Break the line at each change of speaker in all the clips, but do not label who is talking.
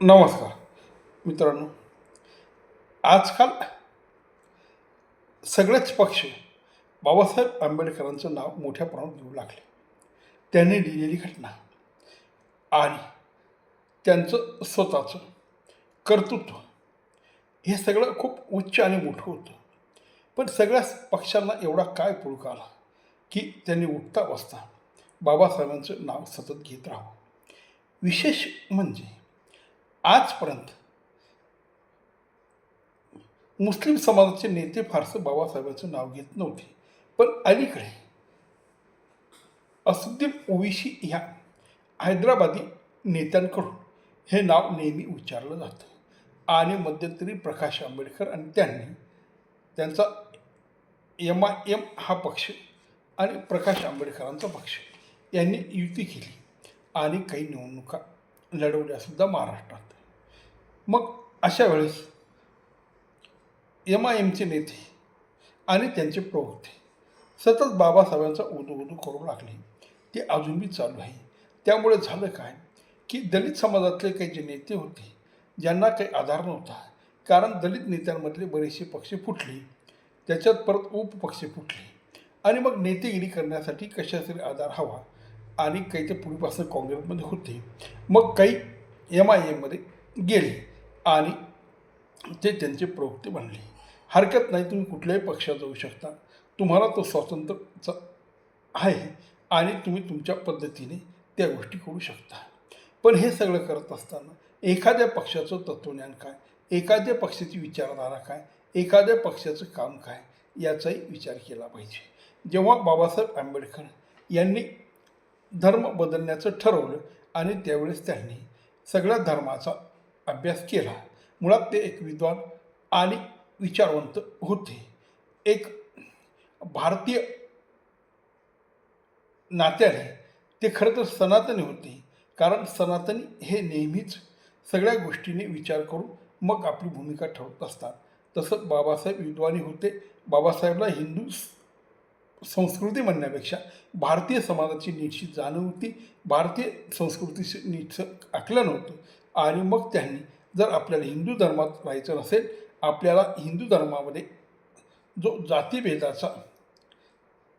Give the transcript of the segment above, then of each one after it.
नमस्कार. मित्रांनो आजकाल सगळेच पक्ष बाबासाहेब आंबेडकरांचं नाव मोठ्या प्रमाणात घेऊ लागले. त्यांनी लिहिलेली घटना आणि त्यांचं स्वतःचं कर्तृत्व हे सगळं खूप उच्च आणि मोठं होतं. पण सगळ्याच पक्षांना एवढा काय पुळका आला की त्यांनी उठता बसता बाबासाहेबांचं नाव सतत घेत राहावं. विशेष म्हणजे आजपर्यंत मुस्लिम समाजाचे नेते फारसं बाबासाहेबांचं नाव घेत नव्हते. पण अलीकडे असुद्दीन ओवीशी ह्या हैदराबादी नेत्यांकडून हे नाव नेहमी उच्चारलं जातं. आणि मध्यंतरी प्रकाश आंबेडकर आणि त्यांनी त्यांचा एम आय एम हा पक्ष आणि प्रकाश आंबेडकरांचा पक्ष यांनी युती केली. आणि काही निवडणुका लढवल्यासुद्धा महाराष्ट्रात मग अशा वेळेस एम आय एमचे नेते आणि त्यांचे प्रवक्ते सतत बाबासाहेबांचा उदू उदू करू लागले. ते अजूनबी चालू आहे. त्यामुळे झालं काय? की दलित समाजातले काही जे नेते होते ज्यांना काही आधार नव्हता कारण दलित नेत्यांमधले बरेचसे पक्ष फुटले त्याच्यात परत उपपक्ष फुटले. आणि मग नेतेगिरी करण्यासाठी कशाचा तरी आधार हवा? आणि काही ते पूर्वीपासून काँग्रेसमध्ये होते. मग काही एम आय एममध्ये गेले. आणि ते त्यांचे प्रवक्ते बनले. हरकत नाही तुम्ही कुठल्याही पक्षात जाऊ शकता. तुम्हाला तो स्वातंत्र्यचा आहे आणि तुम्ही तुमच्या पद्धतीने त्या गोष्टी करू शकता. पण हे सगळं करत असताना एखाद्या पक्षाचं तत्त्वज्ञान काय? एखाद्या पक्षाची विचारधारा काय? एखाद्या पक्षाचं काम काय? याचाही विचार केला पाहिजे. जेव्हा बाबासाहेब आंबेडकर यांनी धर्म बदलण्याचं ठरवलं आणि त्यावेळेस त्यांनी सगळ्या धर्माचा अभ्यास केला. मुळात ते एक विद्वान आणि विचारवंत होते. एक भारतीय नात्याने ते खरं तर सनातनी होते. कारण सनातनी हे नेहमीच सगळ्या गोष्टीने विचार करून मग आपली भूमिका ठरवत असतात. तसं बाबासाहेब विद्वानी होते. बाबासाहेबला हिंदू संस्कृती म्हणण्यापेक्षा भारतीय समाजाची नीटशी जाणीव होती. भारतीय संस्कृतीशी नीटचं आकलन होतं. आणि मग त्यांनी जर आपल्याला हिंदू धर्मात राहायचं नसेल आपल्याला हिंदू धर्मामध्ये जो जातीभेदाचा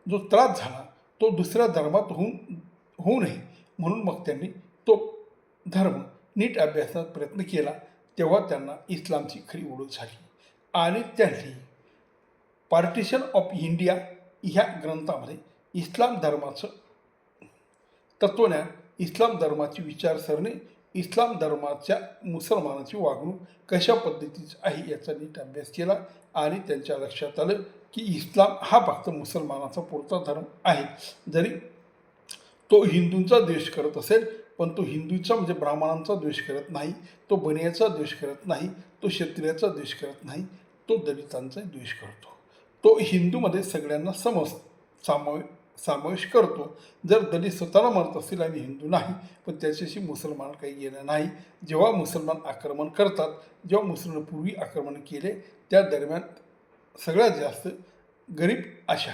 जो त्रास झाला तो दुसऱ्या धर्मात होऊन होऊ नये म्हणून मग त्यांनी तो धर्म नीट अभ्यासात प्रयत्न केला तेव्हा त्यांना इस्लामची खरी ओळख झाली. आणि त्यांनी पार्टिशन ऑफ इंडिया ह्या ग्रंथामध्ये इस्लाम धर्माचं तत्त्वज्ञान इस्लाम धर्माची विचारसरणी इस्लाम धर्माच्या मुसलमानाची वागणूक कशा पद्धतीची आहे याचा नीट अभ्यास केला आणि त्यांच्या लक्षात आलं की इस्लाम हा फक्त मुसलमानाचा पुरता धर्म आहे. जरी तो हिंदूंचा द्वेष करत असेल पण तो हिंदूचा म्हणजे ब्राह्मणांचा द्वेष करत नाही तो बनियाचा द्वेष करत नाही तो क्षत्रियाचा द्वेष करत नाही तो दलितांचा द्वेष करतो. तो हिंदूमध्ये सगळ्यांना समज सामावे समावेश करतो. जर दलित स्वतःला म्हणत असतील आम्ही हिंदू नाही पण त्याच्याशी मुसलमान काही गेलं नाही जेव्हा मुसलमान आक्रमण करतात जेव्हा मुसलमान पूर्वी आक्रमण केले त्या दरम्यान सगळ्यात जास्त गरीब अशा.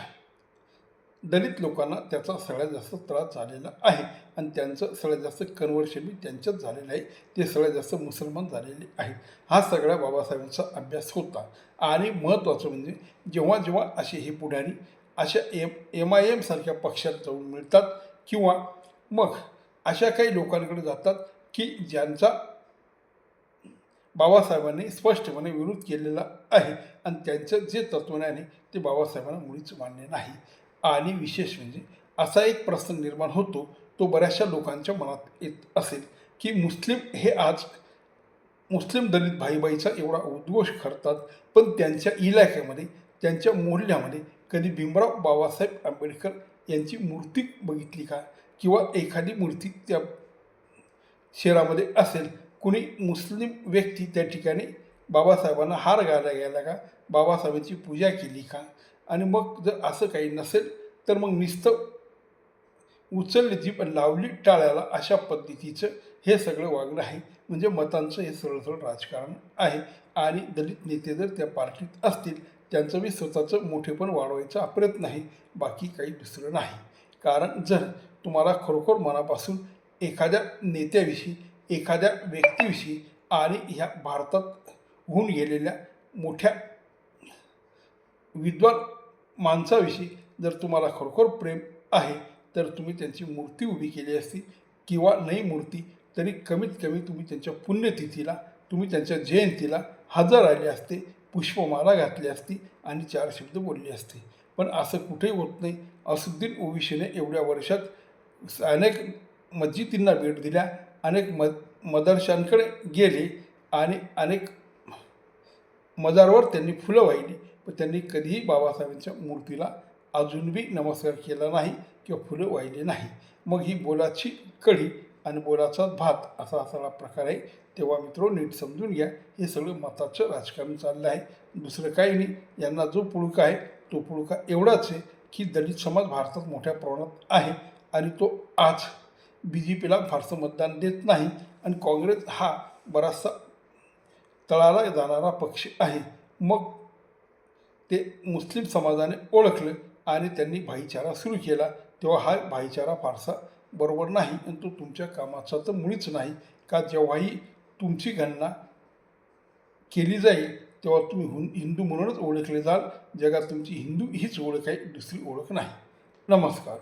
दलित लोकांना त्याचा सगळ्यात जास्त त्रास झालेला आहे आणि त्यांचं सगळ्यात जास्त कन्वर्शन बी त्यांच्यात झालेलं आहे. ते सगळ्यात जास्त मुसलमान झालेले आहेत. हा सगळ्या बाबासाहेबांचा अभ्यास होता. आणि महत्त्वाचं म्हणजे जेव्हा जेव्हा असे हे पुढारी अशा एम एम आय एमसारख्या पक्षात जाऊन मिळतात किंवा मग अशा काही लोकांकडे जातात की ज्यांचा बाबासाहेबांनी स्पष्टपणे विरोध केलेला आहे आणि त्यांचं जे तत्वज्ञान आहे ते बाबासाहेबांना मुळीच मान्य नाही. आणि विशेष म्हणजे असा एक प्रश्न निर्माण होतो तो बऱ्याचशा लोकांच्या मनात येत असेल की मुस्लिम हे आज मुस्लिम दलित भाईबाईचा एवढा उद्घोष करतात पण त्यांच्या इलाक्यामध्ये त्यांच्या मोहल्ल्यामध्ये कधी भीमराव बाबासाहेब आंबेडकर यांची मूर्ती बघितली का? किंवा एखादी मूर्ती त्या शहरामध्ये असेल कुणी मुस्लिम व्यक्ती त्या ठिकाणी बाबासाहेबांना हार घालायला गेला का? बाबासाहेबांची पूजा केली का? आणि मग जर असं काही नसेल तर मग नुसतं उचलली जीप पण लावली टाळ्याला अशा पद्धतीचं हे सगळं वागणं आहे. म्हणजे मतांचं हे सरळ सरळ राजकारण आहे. आणि दलित नेते जर त्या पार्टीत असतील त्यांचं मी स्वतःचं मोठेपण वाढवायचा प्रयत्न आहे. बाकी काही दुसरं नाही. कारण जर तुम्हाला खरोखर मनापासून एखाद्या नेत्याविषयी एखाद्या व्यक्तीविषयी आणि ह्या भारतात होऊन गेलेल्या मोठ्या विद्वान माणसाविषयी जर तुम्हाला खरोखर प्रेम आहे तर तुम्ही त्यांची मूर्ती उभी केली असती किंवा नई मूर्ती तरी कमीत कमी तुम्ही त्यांच्या पुण्यतिथीला तुम्ही त्यांच्या जयंतीला हजर आले असते पुष्पमाला घातली असती आणि चार शब्द बोलले असते. पण असं कुठेही होत नाही. असुद्दीन ओविशीने एवढ्या वर्षात अनेक मस्जिदींना भेट दिल्या अनेक म मदरशांकडे गेले आणि अनेक मजारवर त्यांनी फुलं वाहिली. पण त्यांनी कधीही बाबासाहेबांच्या मूर्तीला अजूनबी नमस्कार केला नाही किंवा फुलं वाहिली नाही. मग ही बोलाची कढी आणि बोलाचा भात असा असा प्रकार आहे. तेव्हा मित्रो नीट समजून घ्या. हे सगळं मताचं राजकारण चाललं आहे. दुसरं काही नाही. यांना जो पुळका आहे तो पुळका एवढाच आहे की दलित समाज भारतात मोठ्या प्रमाणात आहे आणि तो आज बी जे पीला फारसं मतदान देत नाही आणि काँग्रेस हा बराचसा तळाला जाणारा पक्ष आहे. मग ते मुस्लिम समाजाने ओळखलं आणि त्यांनी भाईचारा सुरू केला. तेव्हा हा भाईचारा फारसा बरोबर नाही आणि तो तुमच्या कामाचा तर मुळीच नाही. का जेव्हाही तुमची गणना केली जाईल तेव्हा तुम्ही हुन हिंदू म्हणूनच ओळखले जाल. जगात तुमची हिंदू हीच ओळख आहे दुसरी ओळख नाही. नमस्कार.